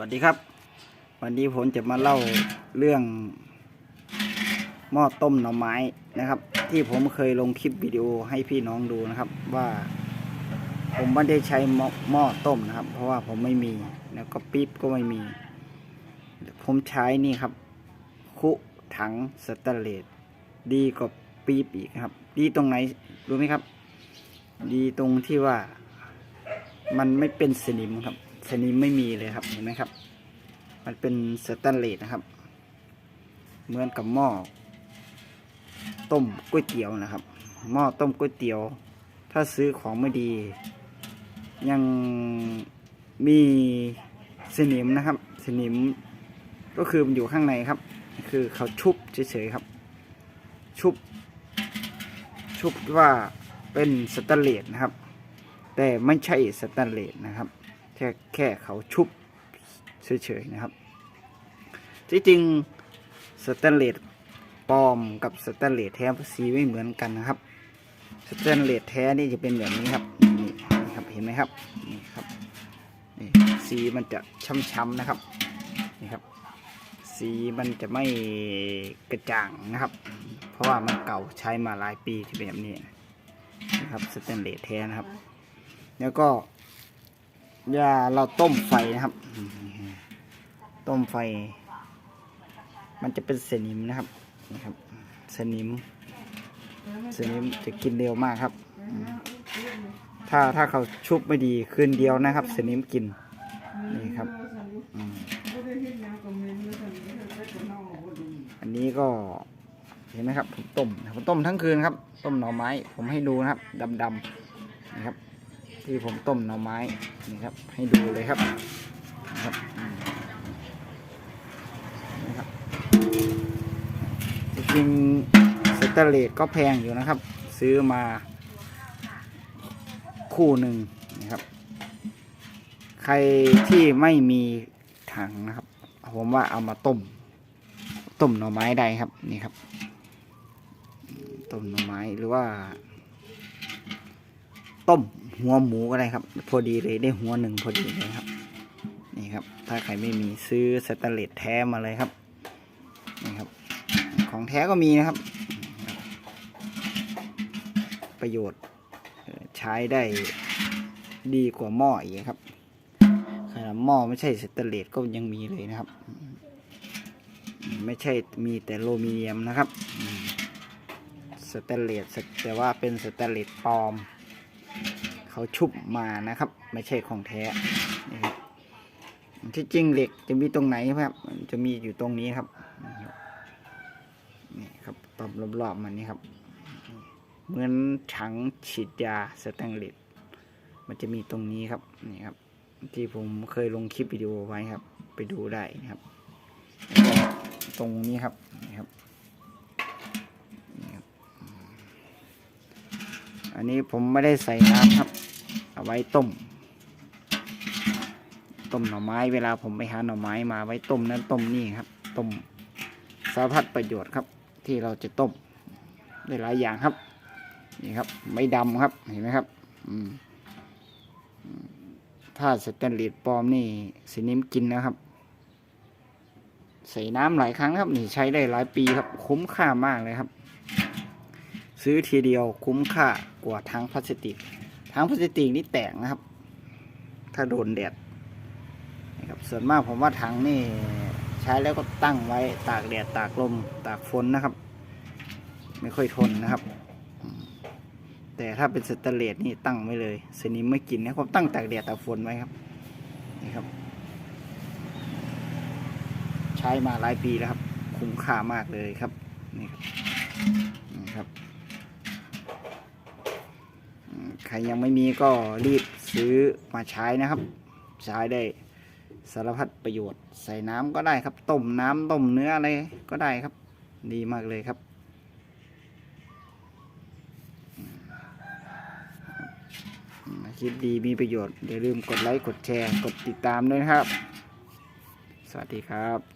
วัสดีครับ วันนี้ผมจะมาเล่าเรื่องหม้อต้มหน่อไม้นะครับ ที่ผมเคยลงคลิปวิดีโอให้พี่น้องดูนะครับ ว่าผมไม่ได้ใช้หม้อต้มนะครับ เพราะว่าผมไม่มีแล้วก็ปี๊บก็ไม่มี ผมใช้นี่ครับ คุถังสแตนเลสดีกว่าปี๊บอีกครับ ดีตรงไหนรู้ไหมครับ ดีตรงที่ว่ามันไม่เป็นสนิมครับ สนิมไม่มีเลยครับเห็นไหมครับ มันเป็นสแตนเลสนะครับ เหมือนกับหม้อต้มก๋วยเตี๋ยวนะครับ หม้อต้มก๋วยเตี๋ยว ถ้าซื้อของไม่ดี ยังมีสนิมนะครับ สนิมก็คือมันอยู่ข้างในครับ คือเขาชุบเฉยๆครับ ชุบ ชุบว่าเป็นสแตนเลสนะครับ แต่ไม่ใช่สแตนเลสนะครับ แค่แค่เขาชุบเฉยๆนะครับ ที่จริงสแตนเลสปลอมกับสแตนเลสแท้สีไม่เหมือนกันนะครับสแตนเลสแท้นี่จะเป็นแบบนี้ครับนี่นครับเห็นไหมครับนี่ครับนี่สีมันจะช้ำๆนะครับนี่ครับ สีมันจะไม่กระจ่างนะครับ เพราะว่ามันเก่าใช้มาหลายปีที่เป็นแบบนี้นะครับสแตนเลสแท้นะครับ แล้วก็ เวลาเราต้มไฟนะครับ ต้มไฟ มันจะเป็นสนิมนะครับนะครับสนิมสนิมจะกินเร็วมากครับ ถ้าถ้าเขาชุบไม่ดีคืนเดียวนะครับสนิมกินนี่ครับอืมอันนี้ก็เห็นไหมครับผมต้มผมต้มทั้งคืนครับ ต้มหน่อไม้ ผมให้ดูนะครับดำๆนะครับ ที่ผมต้มหน่อไม้นี่ครับ ให้ดูเลยครับนะครับนะครับจริงสแตเลสก็แพงอยู่นะครับ ซื้อมาคู่หนึ่งนะครับ ใครที่ไม่มีถังนะครับ ผมว่าเอามาต้ม ต้มหน่อไม้ได้ครับนี่ครับ ต้มหน่อไม้หรือว่า ต้ม หัวหมูก็ได้ครับ พอดีเลยได้หัวหนึ่งพอดีเลยครับ นี่ครับ ถ้าใครไม่มีซื้อสแตนเลสแท้มาเลยครับนี่ครับ ของแท้ก็มีนะครับ ประโยชน์ใช้ได้ดีกว่าหม้ออีกครับขนาดหม้อไม่ใช่สแตนเลสก็ยังมีเลยนะครับ ไม่ใช่มีแต่โลมิเนียมนะครับสแตนเลสแต่ว่าเป็นสแตนเลสปลอม เขาชุบมานะครับ ไม่ใช่ของแท้นี่ครับที่จริงเหล็กจะมีตรงไหนครับ จะมีอยู่ตรงนี้ครับนี่ครับตอมรอบๆมันนี่ครับ เหมือนถังฉีดยาสแตนเลสมันจะมีตรงนี้ครับนี่ครับ ที่ผมเคยลงคลิปวิดีโอไว้ครับ ไปดูได้นะครับ ตรงนี้ครับนี่ครับอันนี้ผมไม่ได้ใส่น้ำครับ ไว้ต้ม ต้มหน่อไม้เวลาผมไปหาหน่อไม้มาไว้ต้มนั้นต้มนี่ครับ ต้มสารพัดประโยชน์ครับ ที่เราจะต้มได้หลายอย่างครับ นี่ครับ ไม่ดำครับเห็นไหมครับ อืมถ้าสแตนเลสปลอมนี่สีนิมกินนะครับ ใส่น้ำหลายครั้งครับ นี่ใช้ได้หลายปีครับ คุ้มค่ามากเลยครับ ซื้อทีเดียวคุ้มค่ากว่าทั้งพลาสติก ทั้งพลาสติกนี่แตกนะครับ ถ้าโดนแดดนะครับส่วนมากผมว่าถังนี่ใช้แล้วก็ตั้งไว้ตากแดดตากลมตากฝนนะครับ ไม่ค่อยทนนะครับ แต่ถ้าเป็นสแตเลสนี่ตั้งไว้เลยสนิมไม่กินนะผมตั้งตากแดดตากฝนไว้ครับนี่ครับ ใช้มาหลายปีแล้วครับ คุ้มค่ามากเลยครับนี่ครับนี่ครับ ใครยังไม่มีก็รีบซื้อมาใช้นะครับ ใช้ได้สารพัดประโยชน์ ใส่น้ำก็ได้ครับ ต้มน้ำต้มเนื้ออะไรก็ได้ครับ ดีมากเลยครับ คลิปดีมีประโยชน์อย่าลืมกดไลค์ กดแชร์ กดติดตามด้วยนะครับ สวัสดีครับ